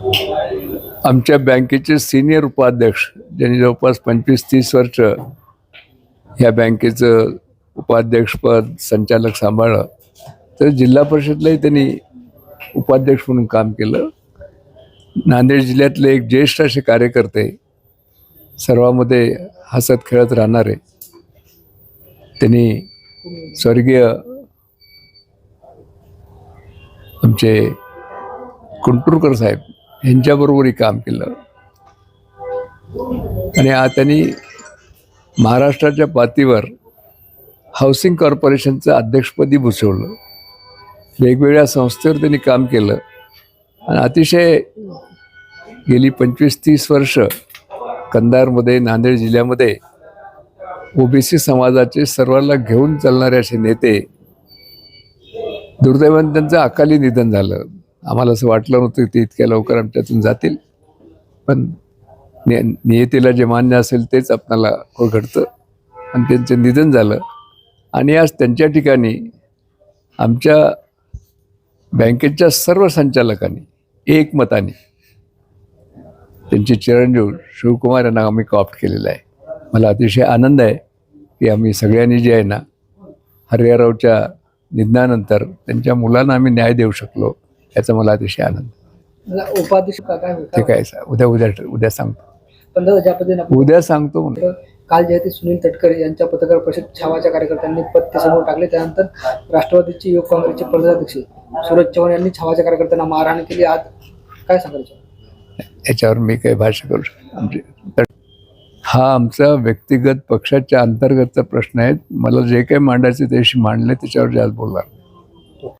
आमच्या बँकेचे सिनियर उपाध्यक्ष ज्यांनी जवळपास पंचवीस तीस वर्ष ह्या बँकेचं उपाध्यक्षपद संचालक सांभाळलं तर जिल्हा परिषदलाही त्यांनी उपाध्यक्ष म्हणून काम केलं. नांदेड जिल्ह्यातले एक ज्येष्ठ असे कार्यकर्ते सर्वामध्ये हसत खेळत राहणारे त्यांनी स्वर्गीय आमचे कुंटुरकर साहेब यांच्याबरोबरही काम केलं. आणि आज त्यांनी महाराष्ट्राच्या पातीवर हाऊसिंग कॉर्पोरेशनचं अध्यक्षपदी भूषवलं. वेगवेगळ्या संस्थेवर त्यांनी काम केलं. आणि अतिशय गेली पंचवीस तीस वर्ष कंधारमध्ये नांदेड जिल्ह्यामध्ये ओबीसी समाजाचे सर्वांना घेऊन चालणारे असे नेते दुर्दैवाने त्यांचं अकाली निधन झालं. आम्हाला असं वाटलं नव्हतं की ते इतक्या लवकर आमच्यातून जातील. पण नि नियतीला जे मान्य असेल तेच आपणाला घडतं. आणि त्यांचं निधन झालं. आणि आज त्यांच्या ठिकाणी आमच्या बँकेच्या सर्व संचालकांनी एकमताने त्यांचे चिरंजीव शिवकुमार यांना आम्ही कॉप्ट केलेलं आहे. मला अतिशय आनंद आहे की आम्ही सगळ्यांनी जे आहे ना हरियारावच्या निधनानंतर त्यांच्या मुलांना आम्ही न्याय देऊ शकलो. याचा मला अतिशय आनंद. उपाध्यक्ष ते होतं काय उद्या उद्या उद्या सांगतो पण दादा ज्या पद्धतीने आपण उद्या सांगतो काल जे आहे ते सुनील तटकरे यांच्या पत्रकार परिषद छावाच्या कार्यकर्त्यांनी पत्ते समोर टाकले. त्यानंतर राष्ट्रवादीचे युवक काँग्रेसचे प्रदेशाध्यक्ष सूरज चव्हाण यांनी छावाच्या कार्यकर्त्यांना मारहाण केली. आज काय सांगायचं याच्यावर? मी काही भाष्य करू शकतो हा आमचा व्यक्तिगत पक्षाच्या अंतर्गतचा प्रश्न आहे. मला जे काही मांडायचे त्याशी मांडले त्याच्यावर जास्त बोलणार